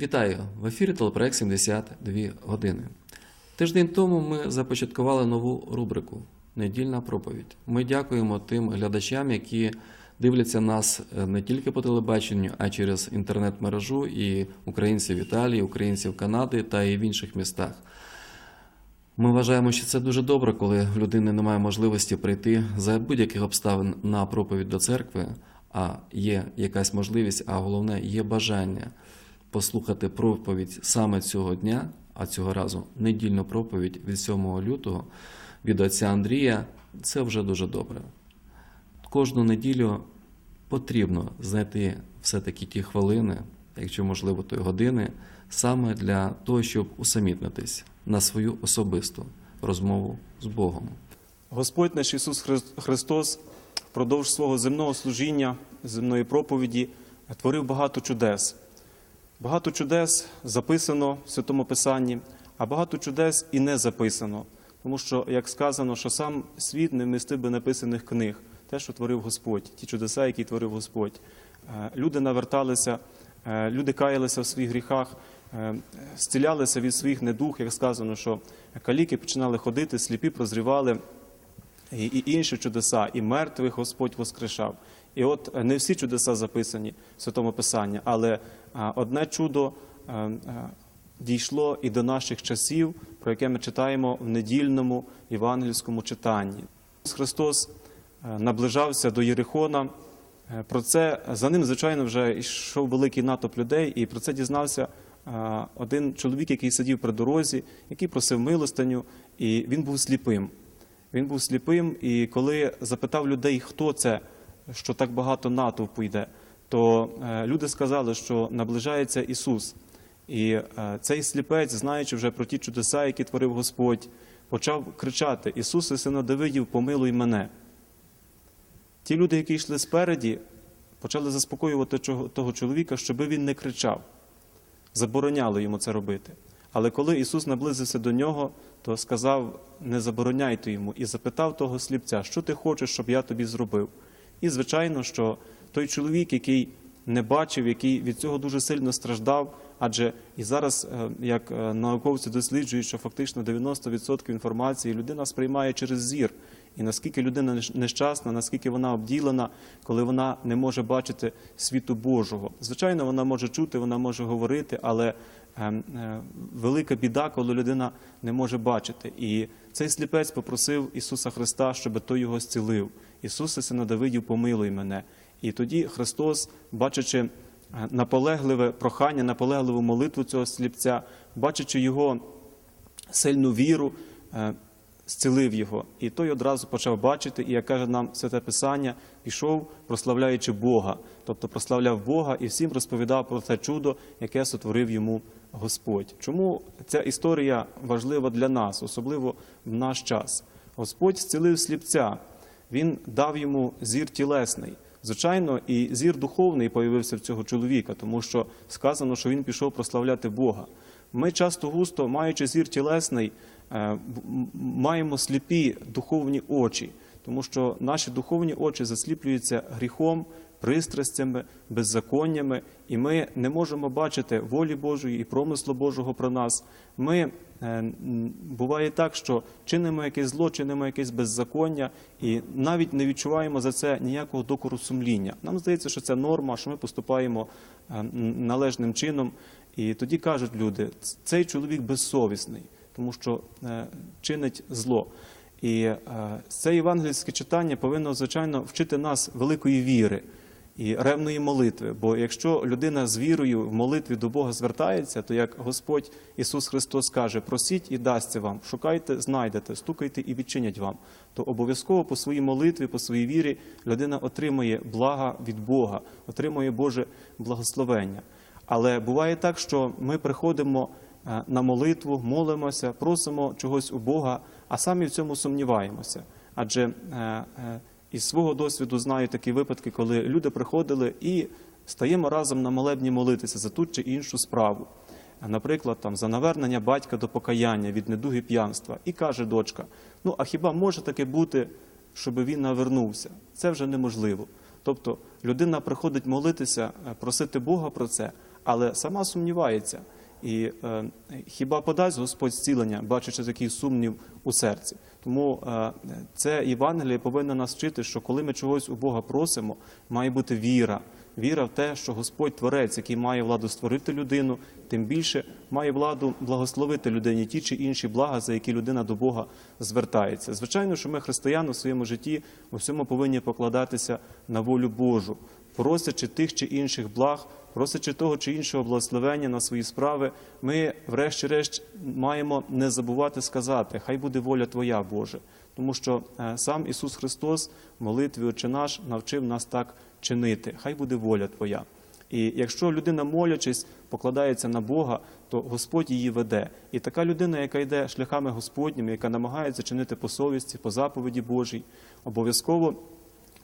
Вітаю! В ефірі телепроект 72 години. Тиждень тому ми започаткували нову рубрику Недільна проповідь. Ми дякуємо тим глядачам, які дивляться нас е, не тільки по телебаченню, а через інтернет-мережу і українців Італії, українців Канади та і в інших містах. Ми вважаємо, що це дуже добре, коли в людини немає можливості прийти за будь-яких обставин на проповідь до церкви, а є якась можливість, а головне є бажання послухати проповідь саме цього дня, а цього разу недільну проповідь від 7 лютого від отця Андрія. Це вже дуже добре. Кожну неділю потрібно знайти все-таки ті хвилини, якщо можливо, то й години, саме для того, щоб усамітнитись на свою особисту розмову з Богом. Господь наш Ісус Хри- Христос впродовж свого земного служіння, земної проповіді творив багато чудес. Багато чудес записано в Святому Писанні, а багато чудес і не записано. Тому що, як сказано, що сам світ не вмістив би написаних книг, те, що творив Господь, ті чудеса, які творив Господь. Е, Люди наверталися, е, люди каялися в своїх гріхах, е, зцілялися від своїх недух, як сказано, що каліки починали ходити, сліпі прозрівали, і, інші чудеса, і мертвих Господь воскрешав. І от не всі чудеса записані в Святому Писанні, але одне чудо е, е, дійшло і до наших часів, про яке ми читаємо в недільному євангельському читанні. Христос е, наближався до Єрихона. Про це за ним, звичайно, вже йшов великий натовп людей, і про це дізнався один чоловік, який сидів при дорозі, який просив милостиню, і він був сліпим. Він був сліпим, і коли запитав людей, хто це, що так багато натовпу йде, то е, люди сказали, що наближається Ісус. І е, цей сліпець, знаючи вже про ті чудеса, які творив Господь, почав кричати: Ісусе, сина Давидів, помилуй мене. Ті люди, які йшли спереді, почали заспокоювати того чоловіка, щоби він не кричав. Забороняли йому це робити. Але коли Ісус наблизився до нього, то сказав: не забороняйте йому, і запитав того сліпця, що ти хочеш, щоб я тобі зробив. І звичайно, що той чоловік, який не бачив, який від цього дуже сильно страждав, адже і зараз, е, як е, науковці досліджують, що фактично 90% інформації людина сприймає через зір. І наскільки людина нещ- нещасна, наскільки вона обділена, коли вона не може бачити світу Божого. Звичайно, вона може чути, вона може говорити, але е, велика біда, коли людина не може бачити. І цей сліпець попросив Ісуса Христа, щоб той його зцілив. Ісусе, сина Давидів, помилуй мене. І тоді Христос, бачачи е, наполегливе прохання, наполегливу молитву цього сліпця, бачачи його сильну віру, е, зцілив його. І той одразу почав бачити, і як каже нам Святе Писання, пішов, прославляючи Бога, тобто прославляв Бога і всім розповідав про те чудо, яке сотворив йому Господь. Чому ця історія важлива для нас, особливо в наш час? Господь зцілив сліпця, він дав йому зір тілесний. Звичайно, і зір духовний появився в цього чоловіка, тому що сказано, що він пішов прославляти Бога. Ми часто густо, маючи зір тілесний, е, маємо сліпі духовні очі, тому що наші духовні очі засліплюються гріхом, пристрастями, беззаконнями, і ми не можемо бачити волі Божої і промислу Божого про нас. Ми е, буває так, що чинимо якесь зло, чинимо якесь беззаконня, і навіть не відчуваємо за це ніякого докору сумління. Нам здається, що це норма, що ми поступаємо е, належним чином. І тоді кажуть люди, цей чоловік безсовісний, тому що е, чинить зло. І це євангельське читання повинно, звичайно, вчити нас великої віри і ревної молитви. Бо якщо людина з вірою в молитві до Бога звертається, то як Господь Ісус Христос каже: просіть і дасться вам, шукайте, знайдете, стукайте і відчинять вам, то обов'язково по своїй молитві, по своїй вірі людина отримує блага від Бога, отримує Боже благословення. Але буває так, що ми приходимо е, на молитву, молимося, просимо чогось у Бога, а самі в цьому сумніваємося. Адже е, е, із свого досвіду знаю такі випадки, коли люди приходили і стаємо разом на молебні молитися за ту чи іншу справу. Наприклад, там за навернення батька до покаяння від недуги п'янства, і каже дочка: ну а хіба може таке бути, щоб він навернувся? Це вже неможливо. Тобто людина приходить молитися, е, просити Бога про це, але сама сумнівається. І е, хіба подасть Господь зцілення, бачачи такий сумнів у серці? Тому е, це Євангеліє повинно нас вчити, що коли ми чогось у Бога просимо, має бути віра. Віра в те, що Господь Творець, який має владу створити людину, тим більше має владу благословити людині ті чи інші блага, за які людина до Бога звертається. Звичайно, що ми, християни, в своєму житті у всьому повинні покладатися на волю Божу, просячи тих чи інших благ, просячи того чи іншого благословення на свої справи, ми, врешті-решт, маємо не забувати сказати: Хай буде воля Твоя, Боже. Тому що е, сам Ісус Христос в молитві Отче наш навчив нас так чинити. Хай буде воля Твоя. І якщо людина, молячись, покладається на Бога, то Господь її веде. І така людина, яка йде шляхами Господніми, яка намагається чинити по совісті, по заповіді Божій, обов'язково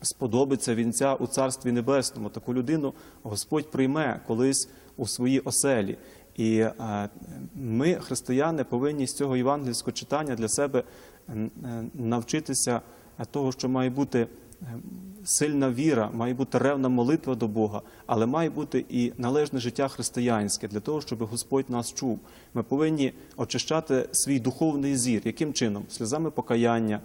сподобиться вінця у Царстві Небесному. Таку людину Господь прийме колись у своїй оселі. І е, ми, християни, повинні з цього євангельського читання для себе е, навчитися е, того, що має бути сильна віра, має бути ревна молитва до Бога, але має бути і належне життя християнське для того, щоб Господь нас чув. Ми повинні очищати свій духовний зір. Яким чином? Сльозами покаяння,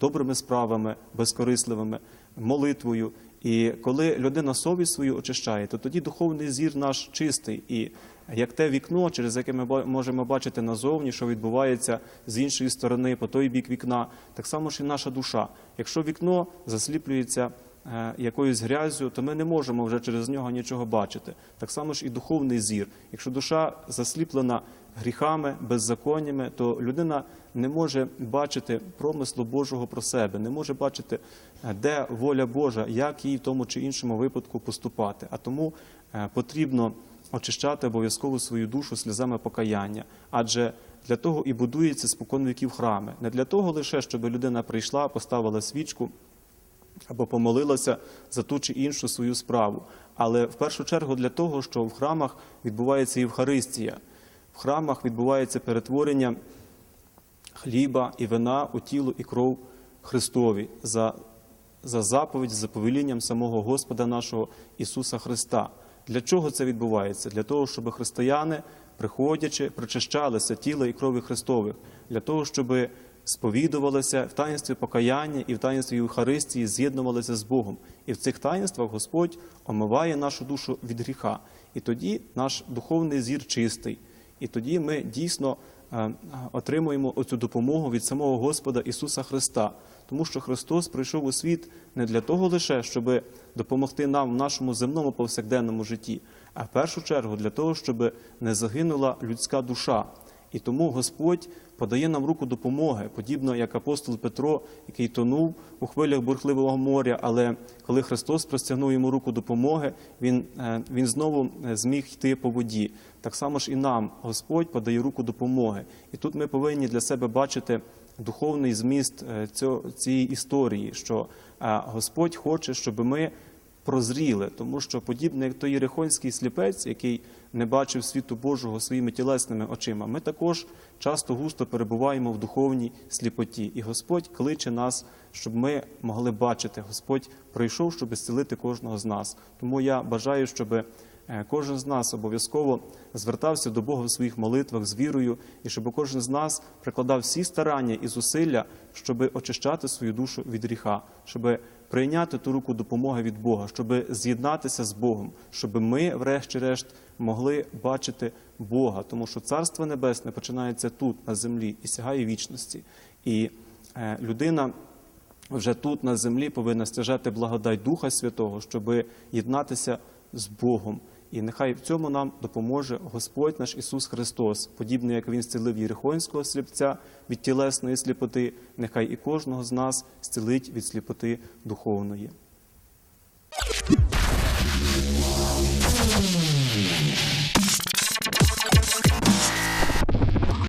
добрими справами, безкорисливими, молитвою. І коли людина совість свою очищає, то тоді духовний зір наш чистий. І як те вікно, через яке ми можемо бачити назовні, що відбувається з іншої сторони, по той бік вікна, так само ж і наша душа. Якщо вікно засліплюється е, якоюсь грязю, то ми не можемо вже через нього нічого бачити. Так само ж і духовний зір. Якщо душа засліплена гріхами, беззаконнями, то людина не може бачити промислу Божого про себе, не може бачити, е, де воля Божа, як їй в тому чи іншому випадку поступати. А тому е, потрібно очищати обов'язково свою душу сльозами покаяння, адже для того і будується спокон віків храми. Не для того лише, щоб людина прийшла, поставила свічку або помолилася за ту чи іншу свою справу, але в першу чергу для того, що в храмах відбувається Євхаристія, в храмах відбувається перетворення хліба і вина у тіло і кров Христові за, за заповідь, за повелінням самого Господа нашого Ісуса Христа. Для чого це відбувається? Для того, щоб християни, приходячи, причащалися тіла і крові Христових, для того, щоб сповідувалися в таїнстві покаяння і в таїнстві Євхаристії з'єднувалися з Богом. І в цих таїнствах Господь омиває нашу душу від гріха. І тоді наш духовний зір чистий. І тоді ми дійсно е, отримуємо оцю допомогу від самого Господа Ісуса Христа, тому що Христос прийшов у світ не для того лише, щоб допомогти нам в нашому земному повсякденному житті, а в першу чергу для того, щоб не загинула людська душа. І тому Господь подає нам руку допомоги, подібно як апостол Петро, який тонув у хвилях бурхливого моря, але коли Христос простягнув йому руку допомоги, він, е, він знову е, зміг йти по воді. Так само ж і нам Господь подає руку допомоги. І тут ми повинні для себе бачити духовний зміст е, цієї історії, що Господь хоче, щоб ми прозріли, тому що подібно як той єрихонський сліпець, який не бачив світу Божого своїми тілесними очима, ми також часто густо перебуваємо в духовній сліпоті. І Господь кличе нас, щоб ми могли бачити. Господь прийшов, щоб зцілити кожного з нас. Тому я бажаю, щоб е, кожен з нас обов'язково звертався до Бога в своїх молитвах з вірою, і щоб кожен з нас прикладав всі старання і зусилля, щоб очищати свою душу від гріха, щоб прийняти ту руку допомоги від Бога, щоб з'єднатися з Богом, щоб ми, врешті-решт, могли бачити Бога, тому що Царство Небесне починається тут, на землі, і сягає вічності. І е, людина вже тут, на землі, повинна стяжати благодать Духа Святого, щоб єднатися з Богом. І нехай в цьому нам допоможе Господь наш Ісус Христос, подібно як Він зцілив Єрихонського сліпця від тілесної сліпоти, нехай і кожного з нас зцілить від сліпоти духовної.